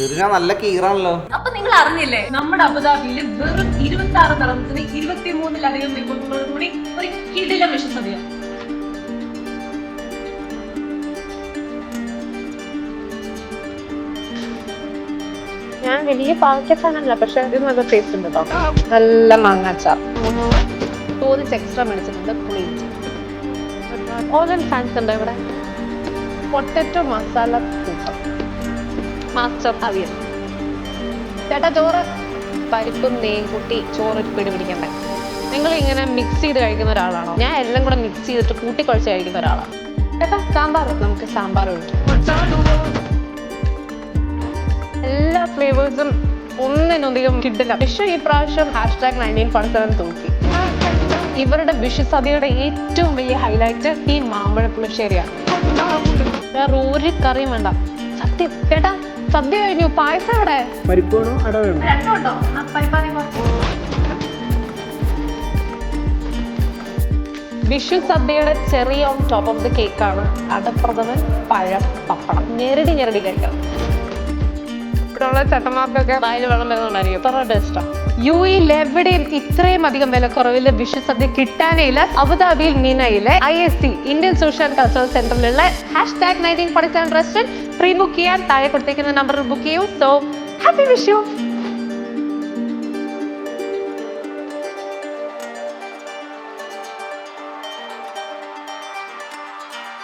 Serena നല്ല കീറാണല്ലോ. അപ്പൊ നിങ്ങൾ അറിഞ്ഞില്ലേ നമ്മുടെ അബുദാബിയിൽ വെറും ഇരുപത്തി ആറ് നിറത്തിന് ഇരുപത്തി മൂന്നിലധികം കൂടി ഒരു കിടില വിശ്വസതയ ഞാൻ വലിയ പാവയ്ക്ക ഫാനല്ല പക്ഷെ ഇത് നല്ല ടേസ്റ്റ് ഉണ്ട് കേട്ടോ നല്ല മാങ്ങാച്ചാർ. തോന്നിച്ച് എക്സ്ട്രാ മേടിച്ചിട്ടുണ്ട് പുളി ഓലൻ ഫാൻസ് ഉണ്ട് ഇവിടെ? പൊട്ടറ്റോ മസാല കൂട്ടം മാസ്റ്റർ അവിയൽ ചേട്ടാ ചോറ്? പരിപ്പും നെയ്യും കൂട്ടി ചോറ് പിടി പിടിക്കണ്ടേ നിങ്ങൾ ഇങ്ങനെ മിക്സ് ചെയ്ത് കഴിക്കുന്ന ഒരാളാണോ? ഞാൻ എല്ലാം കൂടെ മിക്സ് ചെയ്തിട്ട് കൂട്ടി കുഴച്ച് കഴിക്കുന്ന ഒരാളാണ് ചേട്ടാ സാമ്പാർ നമുക്ക് സാമ്പാർ ഒഴിക്കും. എല്ലാ ഫ്ലേവേഴ്സും ഒന്നിനൊന്നും കിട്ടില്ല. വിഷു ഈ പ്രാവശ്യം ഹാഷ്ടാഗ് നയന്റീൻ സെവൻ തൂക്കി. ഇവരുടെ വിഷു സദ്യയുടെ ഏറ്റവും വലിയ ഹൈലൈറ്റ് ഈ മാമ്പഴ പുളിശ്ശേരിയാണ് വേറെ ഒരു കറിയും വേണ്ട. സത്യം. ചേട്ടാ സദ്യ കഴിഞ്ഞു. പായസം അവിടെ പരിപ്പാണോ അട വേണോ. രണ്ടുണ്ടോ? ആ പരിപ്പാനെ വിഷു സദ്യയുടെ ചെറിയ ഓൺ ടോപ്പ് ഓഫ് ദ കേക്കാണ് അടപ്രഥമൻ പഴം പപ്പടം. ഞെരടി ഞെരടി കഴിക്കണം. ഇവിടെയുള്ള ചേട്ടന്മാർക്കൊക്കെ വായിൽ വെള്ളം വരുന്നുണ്ടായിരിക്കും അത്ര ടേസ്റ്റാണ് യു എയിൽ എവിടെയും ഇത്രയും അധികം വിലക്കുറവിൽ വിഷു സദ്യ കിട്ടാനേ ഇല്ല. അബുദാബിയിൽ മിനയിലെ I S C Indian social cultural സെന്ററിലുള്ള hash tag nineteen forty seven restaurant pre book ചെയ്യാൻ താഴെ കൊടുത്തേക്കുന്ന നമ്പറിൽ ബുക്ക് ചെയ്യൂ. So happy Vishu.